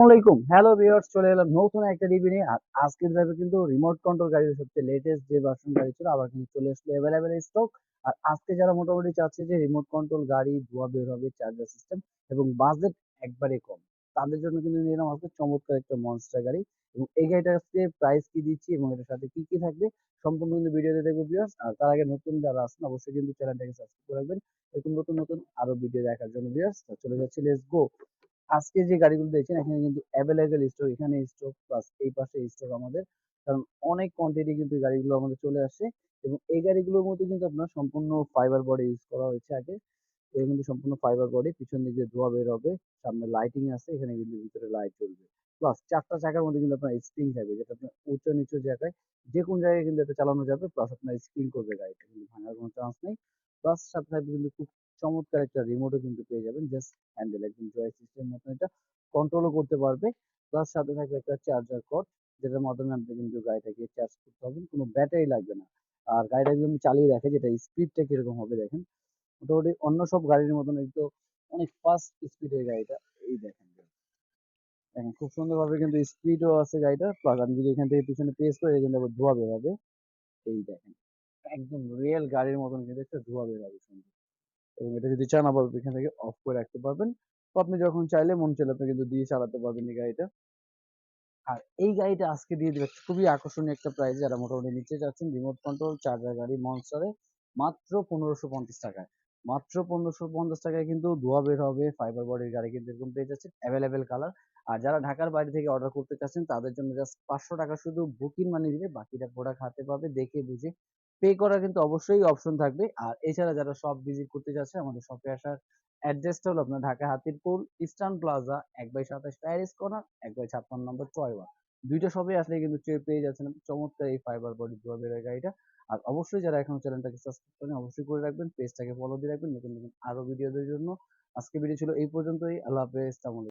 আসসালামাইকুম hello viewers চলে এলাম নতুন একটা রিভিউ নিয়ে। আর আজকের ড্রাইভে কিন্তু রিমোট কন্ট্রোল গাড়ির সবচেয়ে লেটেস্ট যে ভার্সন গাড়ি ছিল, আবার কিন্তু চলে আসলো অ্যাভেলেবেল স্টক আর আজকে যারা মোটামুটি চাচ্ছে যে রিমোট কন্ট্রোল গাড়ি, ধোয়া বের হবে চার্জার সিস্টেম এবং বাজেট একবারে কম, তাদের জন্য কিন্তু নিয়ে এলাম আজকে চমৎকার একটা মনস্টার গাড়ি। এবং এই গাড়িটার আজকে প্রাইস কি দিচ্ছি এবং এটার সাথে কি কি থাকবে, সম্পূর্ণ কিন্তু ভিডিওতে দেখব ভিউয়ার্স আর তার আগে নতুন যারা আছেন, অবশ্যই কিন্তু চ্যানেলটাকে সাবস্ক্রাইব করে রাখবেন। এরকম নতুন নতুন আরও ভিডিও দেখার জন্য ভিউয়ার্স চলে যাচ্ছি লেটস গো আজকে যে গাড়িগুলো দেখছেন, এখানে কিন্তু অ্যাভেলেবেল স্টক এখানে স্টক প্লাস এই পাশে স্টক আমাদের। কারণ অনেক কোয়ান্টিটি কিন্তু গাড়িগুলো আমাদের চলে আসে এবং এই গাড়িগুলোর মধ্যে কিন্তু আপনার সম্পূর্ণ ফাইবার বডি ইউজ করা হয়েছে আগে। এটা কিন্তু সম্পূর্ণ ফাইবার বডি পিছন দিকে ধোয়া বের হবে, সামনে লাইটিং আছে, এখানে কিন্তু ভিতরে লাইট জ্বলবে। প্লাস চারটা চাকার মধ্যে কিন্তু আপনার স্প্রিং থাকবে, যেটা আপনার উঁচু নিচু জায়গায় যে কোন জায়গায় কিন্তু এটা চালানো যাবে প্লাস আপনার স্প্রিং করবে গাড়িটা, কিন্তু ভাঙার কোনো চান্স নেই। প্লাস সাথে থাকবে কিন্তু খুব চমৎকার একটা রিমোটও কিন্তু পেয়ে যাবেন। জাস্ট হ্যান্ডেল একদম জয় সিস্টেম মতো এটা কন্ট্রোলও করতে পারবে। প্লাস সাথে থাকবে একটা চার্জার কর্ড যেটার মাধ্যমে আপনি কিন্তু গাড়িটাকে চার্জ করতে পারবেন কোনো ব্যাটারি লাগবে না। আর গাড়িটা একদম চালিয়ে দেখে যেটা স্পিডটা কীরকম হবে দেখেন, মোটামুটি অন্য সব গাড়ির মতন একটু অনেক ফাস্ট স্পিডের গাড়িটা এই দেখেন। দেখেন, খুব সুন্দরভাবে কিন্তু স্পিডও আছে গাড়িটা। প্লাস আমি যদি এখান থেকে পিছনে প্রেস করে, এখান থেকে ধোয়া বের হবে। এই দেখেন, একদম রিয়েল গাড়ির মতন কিন্তু একটা ধোয়া বেরোবে সুন্দর। এবং এটা যদি চান আবার এখান থেকে অফ করে রাখতে পারবেন। তো আপনি যখন চাইলে, মন চাইলে আপনি কিন্তু দিয়ে চালাতে পারবেন এই গাড়িটা। আর এই গাড়িটা আজকে দিয়ে দিবে, খুবই আকর্ষণীয় একটা প্রাইস যারা মোটামুটি নিচে যাচ্ছেন রিমোট কন্ট্রোল চার্জার গাড়ি মনস্টারে মাত্র পনেরোশো পঞ্চাশ টাকায়। মাত্র পনেরোশো পঞ্চাশ টাকায় কিন্তু ধোয়া বের হবে ফাইবার বডির গাড়ি কিন্তু এরকম পেয়ে যাচ্ছেন অ্যাভেলেবেল কালার আর যারা ঢাকার বাইরে থেকে অর্ডার করতে চাচ্ছেন, তাদের জন্য জাস্ট পাঁচশো টাকা শুধু বুকিং মানি দিলে বাকিটা প্রোডাক্ট হাতে পাবে, দেখে বুঝে পে করার কিন্তু অবশ্যই অপশন থাকবে। আর এছাড়া যারা সব ভিজিট করতে চাচ্ছে আমাদের শপে আসার অ্যাড্রেসটা হলো আপনার ঢাকা হাতিরপুল ইস্টার্ন প্লাজা এক বাই সাতাশ প্যারিস কর্নার এক বাই ছাপ্পান্ন নম্বর ওয়ান দুইটা সবই আসলে কিন্তু পেয়ে যাচ্ছেন চমৎকার এই ফাইবার বডি ড্রপের গাড়িটা। আর অবশ্যই যারা এখনও চ্যানেলটাকে সাবস্ক্রাইব করেন অবশ্যই করে রাখবেন পেজটাকে ফলো দিয়ে রাখবেন, নতুন নতুন আরও ভিডিওদের জন্য। আজকে ভিডিও ছিল এই পর্যন্তই। আল্লাহ হাফেজ